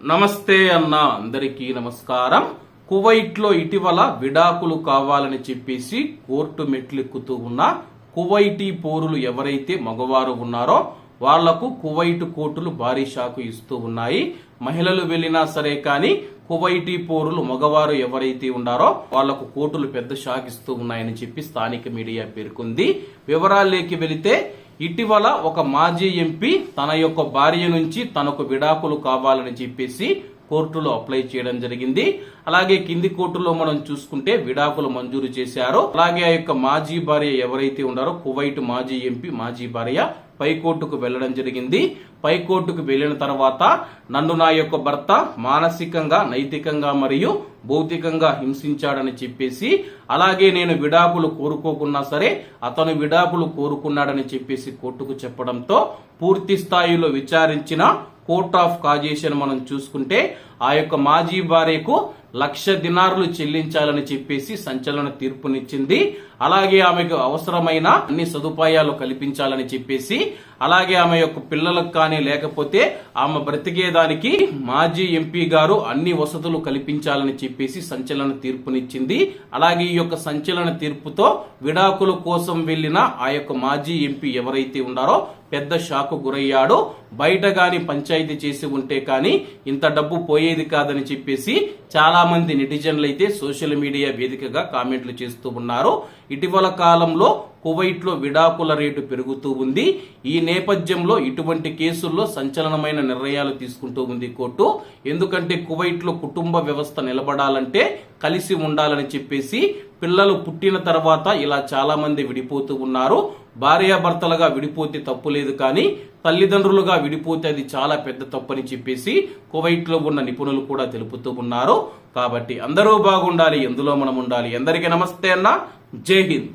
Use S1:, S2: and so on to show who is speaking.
S1: నమస్తే అన్న అందరికీ నమస్కారం. కువైట్లో ఇటీవల విడాకులు కావాలని చెప్పేసి కోర్టు మెట్లెక్కుతూ ఉన్న కువైటీ పౌరులు ఎవరైతే మగవారు ఉన్నారో వాళ్ళకు కువైట్ కోర్టులు భారీ షాకు ఇస్తూ ఉన్నాయి. మహిళలు వెళ్ళినా సరే కానీ కువైటీ పౌరులు మగవారు ఎవరైతే ఉన్నారో వాళ్ళకు కోర్టులు పెద్ద షాక్ ఇస్తూ ఉన్నాయని చెప్పి స్థానిక మీడియా పేర్కొంది. వివరాల్లోకి వెళితే ఇటీవల ఒక మాజీ ఎంపీ తన యొక్క భార్య నుంచి తనకు విడాకులు కావాలని చెప్పేసి కోర్టులో అప్లై చేయడం జరిగింది. అలాగే కింది కోర్టులో మనం చూసుకుంటే విడాకులు మంజూరు చేశారు. అలాగే ఆ యొక్క మాజీ భార్య ఎవరైతే ఉన్నారో కువైట్ మాజీ ఎంపీ మాజీ భార్య పై కోర్టుకు వెళ్ళడం జరిగింది. పై కోర్టుకు వెళ్ళిన తర్వాత నన్ను నా యొక్క భర్త మానసికంగా నైతికంగా మరియు భౌతికంగా హింసించాడని చెప్పేసి అలాగే నేను విడాకులు కోరుకోకున్నా సరే అతను విడాకులు కోరుకున్నాడని చెప్పేసి కోర్టుకు చెప్పడంతో పూర్తి స్థాయిలో విచారించిన కోర్ట్ ఆఫ్ కాజేషన్ మనం చూసుకుంటే ఆ యొక్క మాజీ భార్యకు లక్ష దినారులు చెల్లించాలని చెప్పేసి సంచలన తీర్పునిచ్చింది. అలాగే ఆమెకు అవసరమైన అన్ని సదుపాయాలు కల్పించాలని చెప్పేసి అలాగే ఆమె యొక్క పిల్లలకు కానీ లేకపోతే ఆమె బ్రతికేదానికి మాజీ ఎంపీ గారు అన్ని వసతులు కల్పించాలని చెప్పేసి సంచలన తీర్పునిచ్చింది. అలాగే ఈ యొక్క సంచలన తీర్పుతో విడాకుల కోసం వెళ్ళిన ఆ యొక్క మాజీ ఎంపీ ఎవరైతే ఉన్నారో పెద్ద షాకు గురయ్యాడు. బయట గాని పంచాయతీ చేసి ఉంటే కానీ ఇంత డబ్బు అనేది కాదని చెప్పేసి చాలా మంది నెటిజన్లు అయితే సోషల్ మీడియా వేదికగా కామెంట్లు చేస్తూ ఉన్నారు. ఇటీవల కాలంలో కువైట్లో విడాకుల రేటు పెరుగుతూ ఉంది. ఈ నేపథ్యంలో ఇటువంటి కేసుల్లో సంచలనమైన నిర్ణయాలు తీసుకుంటూ ఉంది కోర్టు. ఎందుకంటే కువైట్లో కుటుంబ వ్యవస్థ నిలబడాలంటే కలిసి ఉండాలని చెప్పేసి పిల్లలు పుట్టిన తర్వాత ఇలా చాలా మంది విడిపోతూ ఉన్నారు. భార్యాభర్తలుగా విడిపోతే తప్పు లేదు కానీ తల్లిదండ్రులుగా విడిపోతే అది చాలా పెద్ద తప్పు అని చెప్పేసి కువైట్లో ఉన్న నిపుణులు కూడా తెలుపుతూ ఉన్నారు. కాబట్టి అందరూ బాగుండాలి ఎందులో మనం ఉండాలి. ఎందరికీ నమస్తే అన్న. జై హింద్.